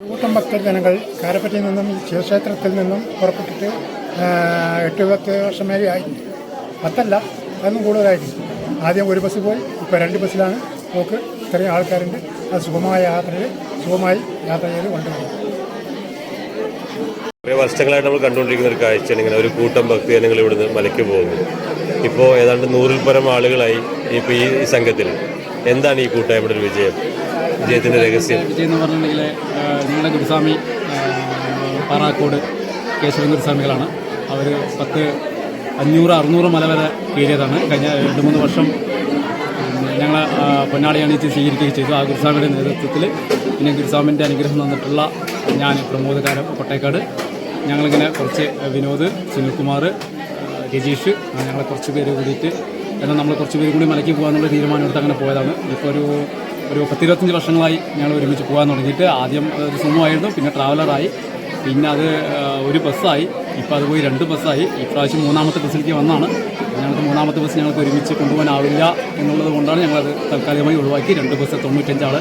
കൂട്ടം ഭക്തജനങ്ങൾ കാരപ്പറ്റിൽ നിന്നും ശിവക്ഷേത്രത്തിൽ നിന്നും പുറപ്പെട്ടിട്ട് എട്ട് പത്ത് വർഷമേ ആയിട്ടുണ്ട് പത്തല്ല അതൊന്നും കൂടുതലായിട്ടുണ്ട് ആദ്യം ഒരു ബസ് പോയി ഇപ്പോൾ രണ്ട് ബസ്സിലാണ്. പോക്ക് ഇത്രയും ആൾക്കാരുണ്ട്. അത് സുഖമായ യാത്രയിൽ സുഖമായി യാത്ര ചെയ്ത് കൊണ്ടുപോകും കുറേ വർഷങ്ങളായിട്ട് നമ്മൾ കണ്ടുകൊണ്ടിരിക്കുന്ന ഒരു കാഴ്ചയാണ് ഇങ്ങനെ ഒരു കൂട്ടം ഭക്തജനങ്ങൾ ഇവിടുന്ന് മലയ്ക്ക് പോകുന്നു ഇപ്പോൾ ഏതാണ്ട് നൂറിൽ പരം ആളുകളായി ഇപ്പോൾ ഈ സംഘത്തിൽ. എന്താണ് ഈ കൂട്ടായ്മയുടെ ഒരു വിജയം? വിജയത്തിന്റെ രഹസ്യം. വിജയം എന്ന് പറഞ്ഞിട്ടുണ്ടെങ്കിൽ നിങ്ങളുടെ ഗുരുസ്വാമി പാറാക്കോട് കേശവൻ ഗുരുസ്വാമികളാണ് അവർ പത്ത് അഞ്ഞൂറ് അറുന്നൂറ് മല വരെ കയറിയതാണ്. കഴിഞ്ഞ രണ്ട് മൂന്ന് വർഷം ഞങ്ങൾ പൊന്നാടി അണിയിച്ച് സ്വീകരിക്കുകയും ചെയ്തു. ആ ഗുരുസ്വാമിയുടെ നേതൃത്വത്തിൽ പിന്നെ ഗുരുസ്വാമിന്റെ അനുഗ്രഹം തന്നിട്ടുള്ള ഞാൻ പ്രമോദകാരം കൊട്ടേക്കാട് ഞങ്ങളിങ്ങനെ കുറച്ച് വിനോദ് സുനിൽകുമാർ രജീഷ് ഞങ്ങളെ കുറച്ച് പേര് കൂടിയിട്ട് എന്നാൽ നമ്മൾ കുറച്ച് പേര് കൂടി മലയ്ക്ക് പോകാനുള്ള തീരുമാനം എടുത്ത് അങ്ങനെ പോയതാണ്. ഇപ്പോൾ ഒരു ഒരു പത്തിരുപത്തഞ്ച് വർഷങ്ങളായി ഞങ്ങൾ ഒരുമിച്ച് പോകാൻ തുടങ്ങിയിട്ട് ആദ്യം ഒരു സുമമായിരുന്നു പിന്നെ ട്രാവലറായി. പിന്നെ അത് ഒരു ബസ്സായി. ഇപ്പോൾ അത് പോയി രണ്ട് ബസ്സായി. ഇപ്രാവശ്യം മൂന്നാമത്തെ ബസ്സിലേക്ക് വന്നാണ്. ഞങ്ങൾക്ക് മൂന്നാമത്തെ ബസ് ഞങ്ങൾക്ക് ഒരുമിച്ച് കൊണ്ടുപോകാനാവില്ല എന്നുള്ളത് കൊണ്ടാണ് ഞങ്ങളത് താൽക്കാലികമായി ഒഴിവാക്കി. രണ്ട് ബസ് തൊണ്ണൂറ്റഞ്ചാൾ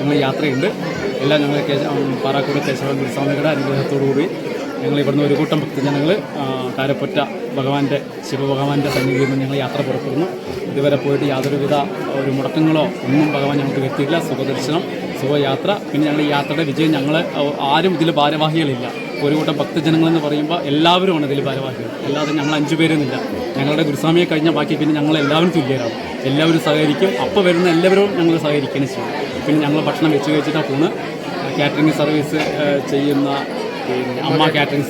ഞങ്ങൾ യാത്രയുണ്ട്. എല്ലാം ഞങ്ങൾ പാറാക്കോട് കേശവ ഗുരുസ്വാമിയുടെ അനുഗ്രഹത്തോടുകൂടി ഞങ്ങൾ ഇവിടുന്ന് ഒരു കൂട്ടം ഭക്തജനങ്ങൾ കാരപ്പൊറ്റ ഭഗവാന്റെ ശിവഭഗവാന്റെ സന്നിധിയിൽ നിന്ന് ഞങ്ങൾ യാത്ര പുറപ്പെടുന്നു. ഇതുവരെ പോയിട്ട് യാതൊരുവിധ ഒരു മുടക്കങ്ങളോ ഒന്നും ഭഗവാൻ ഞങ്ങൾക്ക് വരുത്തിയില്ല. സുഖദർശനം സുഖയാത്ര പിന്നെ ഞങ്ങൾ ഈ യാത്രയുടെ വിജയം ഞങ്ങൾ ആരും ഇതിൽ ഭാരവാഹികളില്ല. ഒരു കൂട്ടം ഭക്തജനങ്ങളെന്ന് പറയുമ്പോൾ എല്ലാവരുമാണ് ഇതിൽ ഭാരവാഹികൾ. അല്ലാതെ ഞങ്ങൾ അഞ്ചു പേരൊന്നുമില്ല. ഞങ്ങളുടെ ഗുരുസ്വാമിയെ കഴിഞ്ഞ ബാക്കി പിന്നെ ഞങ്ങൾ എല്ലാവരും തുല്യരാണ്. എല്ലാവരും സഹകരിക്കും. അപ്പോൾ വരുന്ന എല്ലാവരും ഞങ്ങൾ സഹകരിക്കുകയാണ് ചെയ്യും പിന്നെ ഞങ്ങൾ ഭക്ഷണം വെച്ച് കഴിച്ചിട്ടാണ് പോണ് കാറ്ററിംഗ് സർവീസ് ചെയ്യുന്ന പിന്നെ അമ്മ കാറ്ററിംഗ്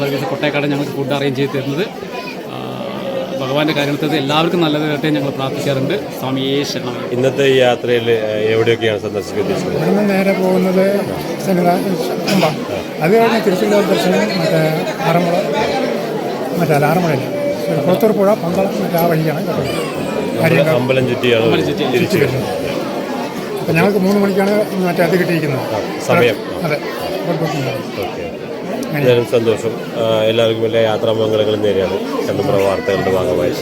സർവീസ് കൊട്ടേക്കാട് ഞങ്ങൾക്ക് ഫുഡ് അറേഞ്ച് ചെയ്ത് തരുന്നത്. ഭഗവാന്റെ കാര്യത്തിൽ എല്ലാവർക്കും നല്ലത് കേട്ടെ ഞങ്ങൾ പ്രാർത്ഥിക്കാറുണ്ട്. സ്വാമിയേ ശരണം. ഇന്നത്തെ ഈ യാത്രയിൽ എവിടെയൊക്കെയാണ് സന്ദർശിക്കുന്നത് ഉദ്ദേശിക്കുന്നത് നേരെ പോകുന്നത് അത് കഴിഞ്ഞ് തിരുച്ചില്ലൂർ ദർശനം മറ്റേ ആറന്മുള മറ്റേ അല്ല ആറന്മുളയില്ല കുളത്തൂർ പുഴ പന്തളം മറ്റേ ആ വഴിയാണ് കാര്യങ്ങൾ അമ്പലം ചുറ്റിയാണ് തിരിച്ചു വരുന്നത്. അപ്പം ഞങ്ങൾക്ക് മൂന്ന് മണിക്കാണ് മറ്റേ അത് കിട്ടിയിരിക്കുന്നത്. സമയം. അതെ. എന്തായാലും സന്തോഷം. എല്ലാവർക്കും എല്ലാ യാത്രാമംഗളങ്ങളും നേരെയാണ്. ചന്ദ്രപ്ര വാർത്തകളുടെ ഭാഗമായി.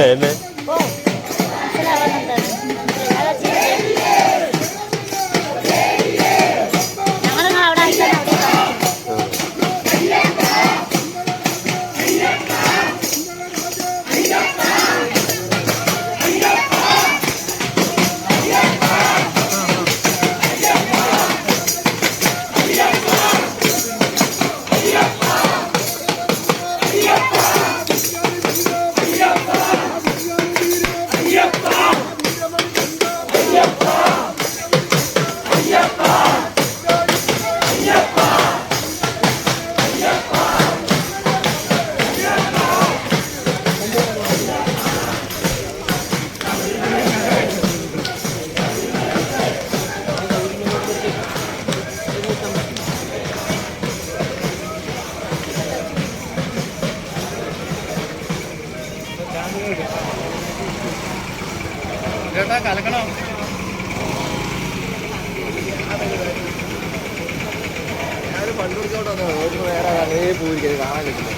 Amen. ചേട്ടാ കലക്കണോ? പണ്ട് കൊടുത്തോട്ടോ വേറെ കാണാൻ കിട്ടില്ല